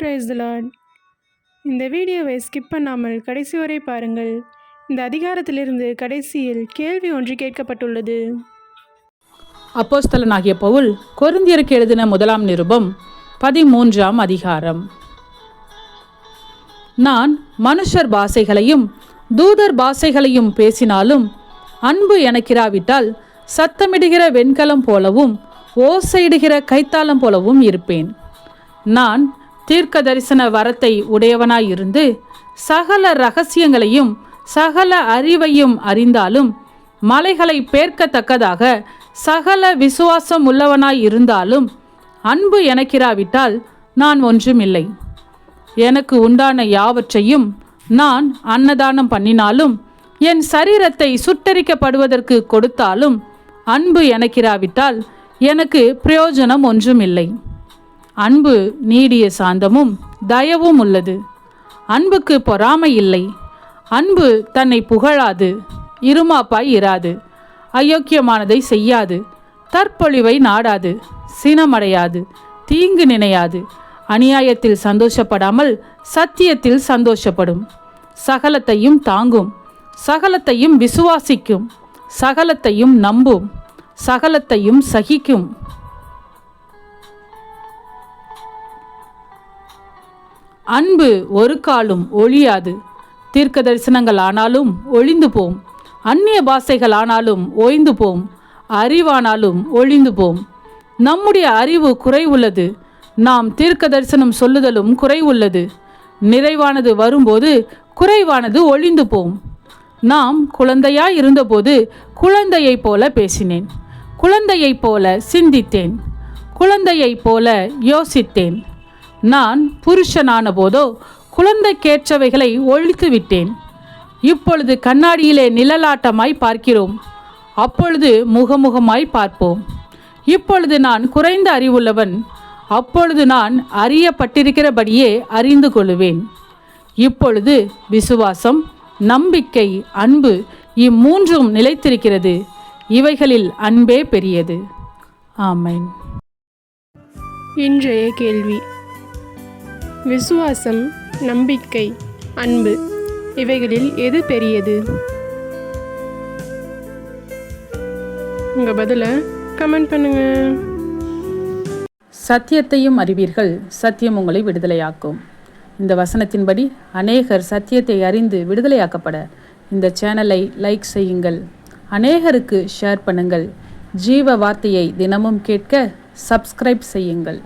Price Lord இந்த வீடியோவை skip பண்ணாமல் கடைசி வரை பாருங்கள். இந்த அதிகாரத்திலிருந்து கடைசியில் கேள்வி ஒன்று கேட்கப்பட்டுள்ளது. அப்போஸ்தலனாகிய பவுல் கொருந்தியருக்கு எழுதின முதலாம் நிருபம் பதிமூன்றாம் அதிகாரம். நான் மனுஷர் பாஷைகளையும் தூதர் பாஷைகளையும் பேசினாலும் அன்பு எனக்கிராவிட்டால் சத்தமிடுகிற வெண்கலம் போலவும் ஓசையிடுகிற கைத்தாளம் போலவும் இருப்பேன். நான் தீர்க்க தரிசன வரத்தை உடையவனாயிருந்து சகல ரகசியங்களையும் சகல அறிவையும் அறிந்தாலும் மலைகளை பேர்க்கத்தக்கதாக சகல விசுவாசம் உள்ளவனாய் இருந்தாலும் அன்பு எனக்கிராவிட்டால் நான் ஒன்றுமில்லை. எனக்கு உண்டான யாவற்றையும் நான் அன்னதானம் பண்ணினாலும் என் சரீரத்தை சுட்டரிக்கப்படுவதற்கு கொடுத்தாலும் அன்பு எனக்கிராவிட்டால் எனக்கு பிரயோஜனம் ஒன்றுமில்லை. அன்பு நீடிய சாந்தமும் தயவும் உள்ளது. அன்புக்கு பொறாமை இல்லை. அன்பு தன்னை புகழாது இருமாப்பாய் இராது. அயோக்கியமானதை செய்யாது. தற்பொழிவை நாடாது சினமடையாது தீங்கு நினையாது. அநியாயத்தில் சந்தோஷப்படாமல் சத்தியத்தில் சந்தோஷப்படும். சகலத்தையும் தாங்கும். சகலத்தையும் விசுவாசிக்கும். சகலத்தையும் நம்பும். சகலத்தையும் சகிக்கும். அன்பு ஒரு காலும் ஒழியாது. தீர்க்க தரிசனங்கள் ஆனாலும் ஒழிந்து போம். அந்நிய பாஷைகள் ஆனாலும் ஓய்ந்து போம். அறிவானாலும் ஒளிந்து போம். நம்முடைய அறிவு குறைவுள்ளது. நாம் தீர்க்க தரிசனம் சொல்லுதலும் குறைவுள்ளது. நிறைவானது வரும்போது குறைவானது ஒழிந்து போம். நாம் குழந்தையாய் இருந்தபோது குழந்தையைப் போல பேசினேன். குழந்தையைப் போல சிந்தித்தேன். குழந்தையைப் போல யோசித்தேன். நான் புருஷனான போதோ குழந்தைக்கேற்றவைகளை ஒழித்து விட்டேன் இப்பொழுது கண்ணாடியிலே நிழலாட்டமாய் பார்க்கிறோம். அப்பொழுது முகமுகமாய் பார்ப்போம். இப்பொழுது நான் குறைந்த அறிவுள்ளவன். அப்பொழுது நான் அறியப்பட்டிருக்கிறபடியே அறிந்து கொள்வேன். இப்பொழுது விசுவாசம் நம்பிக்கை அன்பு இம்மூன்றும் நிலைத்திருக்கிறது. இவைகளில் அன்பே பெரியது. ஆமென். இன்றைய கேள்வி. விசுவாசம் நம்பிக்கை அன்பு இவைகளில் எது பெரியது? உங்கள் பதிலை கமெண்ட் பண்ணுங்கள் சத்தியத்தையும் அறிவீர்கள் சத்தியம் உங்களை விடுதலையாக்கும். இந்த வசனத்தின்படி அநேகர் சத்தியத்தை அறிந்து விடுதலையாக்கப்பட. இந்த சேனலை லைக் செய்யுங்கள். அநேகருக்கு ஷேர் பண்ணுங்கள். ஜீவ வார்த்தையை தினமும் கேட்க சப்ஸ்கிரைப் செய்யுங்கள்.